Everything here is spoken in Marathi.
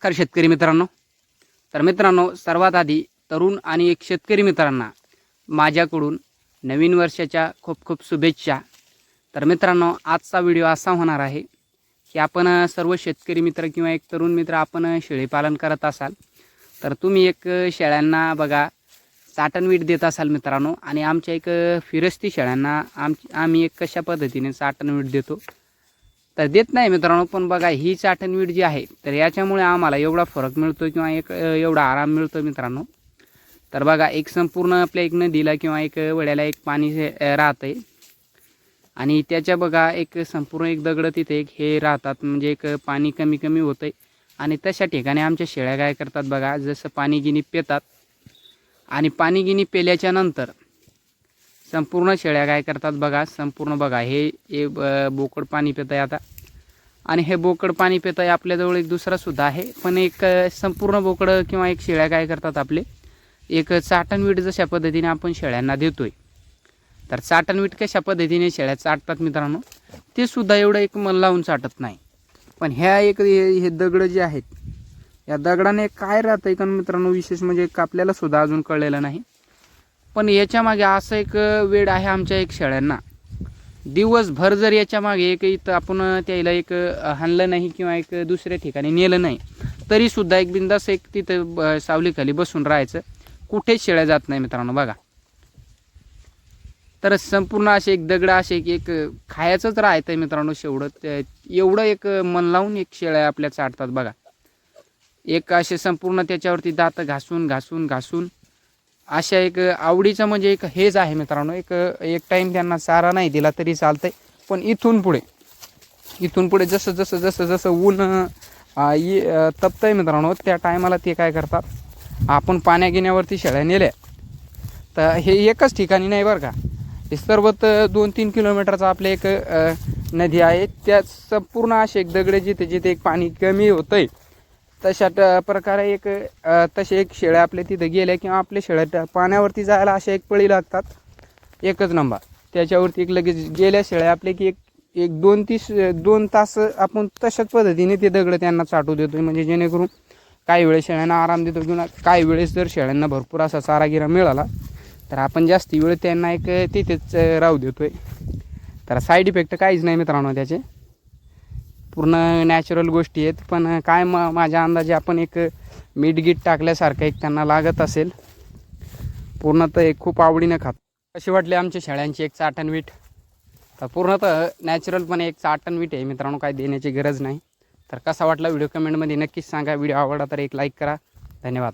नमस्कार शेतकरी मित्रांनो. तर मित्रांनो सर्वात आधी तरुण आणि एक शेतकरी मित्रांना माझ्याकडून नवीन वर्षाच्या खूप खूप शुभेच्छा. तर मित्रांनो आजचा व्हिडिओ असा होणार आहे की आपण सर्व शेतकरी मित्र किंवा एक तरुण मित्र आपण शेळीपालन करत असाल. तर तुम्ही एक शेळ्यांना बघा चाटणवीट देत असाल मित्रांनो आणि आमच्या एक फिरस्ती शेळ्यांना आम आम्ही एक कशा पद्धतीने चाटणवीट देतो. तर देत नाही मित्रांनो पण बघा ही चाटणवीट जी आहे तर याच्यामुळे आम्हाला एवढा फरक मिळतो किंवा एक एवढा आराम मिळतो मित्रांनो. तर बघा एक संपूर्ण आपल्या एक नदीला किंवा एक वड्याला एक पाणी जे, आहे आणि त्याच्या बघा एक संपूर्ण एक दगड तिथे एक हे राहतात म्हणजे एक पाणी कमी कमी होतंय. आणि तशा ठिकाणी आमच्या शेळ्या काय करतात बघा जसं पाणी गिनी पेतात. आणि पाणी गिनी पेल्याच्या नंतर संपूर्ण शेळ्या काय करतात बघा संपूर्ण बघा हे बोकड पाणी पित आहे आता. आणि हे बोकड पाणी पित आहे आपल्याजवळ एक दुसरा सुद्धा आहे. पण एक संपूर्ण बोकडं किंवा एक शेळ्या काय करतात आपले? एक चाटणवीट जशा पद्धतीने आपण शेळ्यांना देतो आहे तर चाटणवीट कशा पद्धतीने शेळ्या चाटतात मित्रांनो? ते सुद्धा एवढं एक मन लावून चाटत नाही. पण ह्या एक हे हे जे आहेत या दगडाने काय राहतंय का मित्रांनो विशेष म्हणजे एक आपल्याला सुद्धा अजून कळलेलं नाही. पण याच्यामागे असं एक वेळ आहे आमच्या एक शेळ्यांना. दिवसभर जर याच्या मागे एक इथं आपण त्याला एक हाणलं नाही किंवा एक दुसऱ्या ठिकाणी नेलं नाही तरी सुद्धा एक बिंदास एक तिथं ब- सावलीखाली बसून राहायचं. कुठेच शेळ्या जात नाही मित्रांनो बघा. तर संपूर्ण असे एक दगड असे एक खायचंच खायचंच आहे मित्रांनो शेवढं. एवढं एक मन लावून एक शेळ्या आपल्या चाटतात बघा. एक असे संपूर्ण त्याच्यावरती दात घासून घासून घासून अशा एक आवडीचं म्हणजे एक हेच आहे मित्रांनो. एक एक टाईम त्यांना चारा नाही दिला तरी चालतंय. पण इथून पुढे इथून पुढे जसं जसं जसं जसं ऊन ये- अं, तपतंय मित्रांनो त्या टायमाला ते काय करतात? आपण पाण्या गिण्यावरती शेळ्या नेल्या. तर हे एकच ठिकाणी नाही बरं का? हे सर्व तर दोन तीन किलोमीटरचा आपले एक नदी आहे. त्याच संपूर्ण असे एक दगडे जिथे जिथे एक पाणी कमी होतंय. तशा ट- प्रकारे एक तसे एक शेळ्या आपल्या तिथं गेल्या किंवा आपल्या शेळ्या पाण्यावरती जायला अशा एक पळी लागतात. एकच नंबर. त्याच्यावरती एक लगेच गेल्या शेळ्या आपल्या की एक एक दोन तीस दोन तास आपण तशाच पद्धतीने ते दगड त्यांना चाटू देतो म्हणजे जेणेकरून काही वेळेस शेळ्यांना आराम देतो किंवा काही वेळेस जर शेळ्यांना भरपूर असा चारागिरा मिळाला तर आपण जास्ती वेळ त्यांना एक तिथेच राहू देतोय. तर साईड इफेक्ट काहीच नाही मित्रांनो त्याचे. पूर्ण नॅचरल गोष्टी आहेत. पण काय म माझ्या अंदाजे आपण एक मीठ गीठ टाकल्यासारखं एक त्यांना लागत असेल. पूर्णतः एक खूप आवडीनं खात. कशी वाटली आमच्या शेळ्यांची एक चाटणवीट तर पूर्णतः नॅचरलपणे एक चाटणवीट आहे मित्रांनो काय देण्याची गरज नाही. तर कसा वाटला व्हिडिओ कमेंटमध्ये नक्कीच सांगा. व्हिडिओ आवडला तर एक लाईक करा. धन्यवाद.